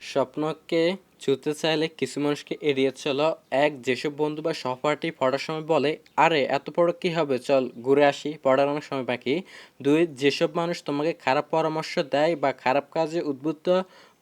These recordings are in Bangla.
स्वप्न के ছুঁতে চাইলে কিছু মানুষকে এড়িয়ে চলো। এক, যেসব বন্ধু বা সহপাঠী পড়ার সময় বলে, আরে, এত পড়ো কী হবে? চল, ঘুরে আসি, পড়ার অনেক সময় বাকি। দুই, যেসব মানুষ তোমাকে খারাপ পরামর্শ দেয় বা খারাপ কাজে উদ্বুদ্ধ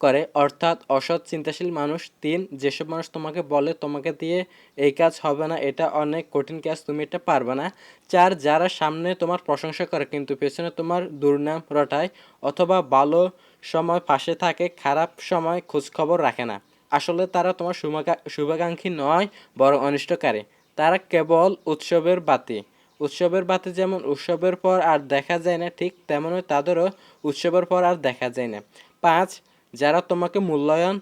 করে, অর্থাৎ অসৎ চিন্তাশীল মানুষ। তিন, যেসব মানুষ তোমাকে বলে, তোমাকে দিয়ে এই কাজ হবে না, এটা অনেক কঠিন কাজ, তুমি এটা পারবে না। চার, যারা সামনে তোমার প্রশংসা করে, কিন্তু পেছনে তোমার দুর্নাম রটায় অথবা ভালো সময় পাশে থাকে, খারাপ সময় খোঁজখবর রাখে না। আসলে তারা তোমার শুভাকা- শুভাকাঙ্ক্ষী নয়, বরং অনিষ্টকারী। তারা কেবল উৎসবের বাতি। উৎসবের বাতি যেমন উৎসবের পর আর দেখা যায় না, ঠিক তেমনই তাদেরও উৎসবের পর আর দেখা যায় না। পাঁচ, যারা তোমাকে মূল্যায়ন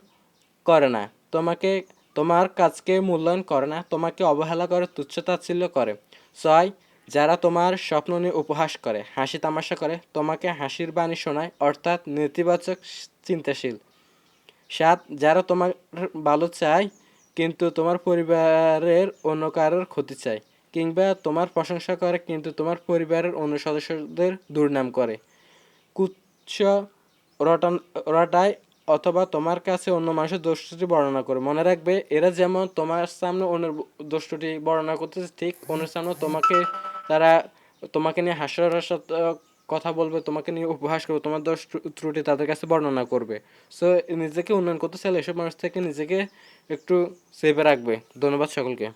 করে না, তোমাকে, তোমার কাজকে মূল্যায়ন করে না, তোমাকে অবহেলা করে, তুচ্ছ তাচ্ছিল্য করে। ছয়, যারা তোমার স্বপ্ন নিয়ে উপহাস করে, হাসি তামাশা করে, তোমাকে হাসির বাণী শোনায়, অর্থাৎ নেতিবাচক চিন্তাশীল। সাত, যারা তোমার ভালো চায়, কিন্তু তোমার পরিবারের অন্য কারোর ক্ষতি চায়, কিংবা তোমার প্রশংসা করে, কিন্তু তোমার পরিবারের অন্য সদস্যদের দুর্নাম করে। কুচ্ছ রটান, রটায় অথবা তোমার কাছে অন্য মানুষের দোষটি বর্ণনা করে। মনে রাখবে, এরা যেমন তোমার সামনে অন্যের দোষটি বর্ণনা করতেছে, ঠিক অন্যের সামনে তোমাকে, তারা তোমাকে নিয়ে হাস্যরসাত্মক কথা বলবে, তোমাকে নিয়ে উপহাস করবে, তোমার দোষ ত্রুটি তাদের কাছে বর্ণনা করবে। সো নিজেকে উন্নয়ন করতে চাইলে এসব মানুষ থেকে নিজেকে একটু সেভে রাখবে। ধন্যবাদ সকলকে।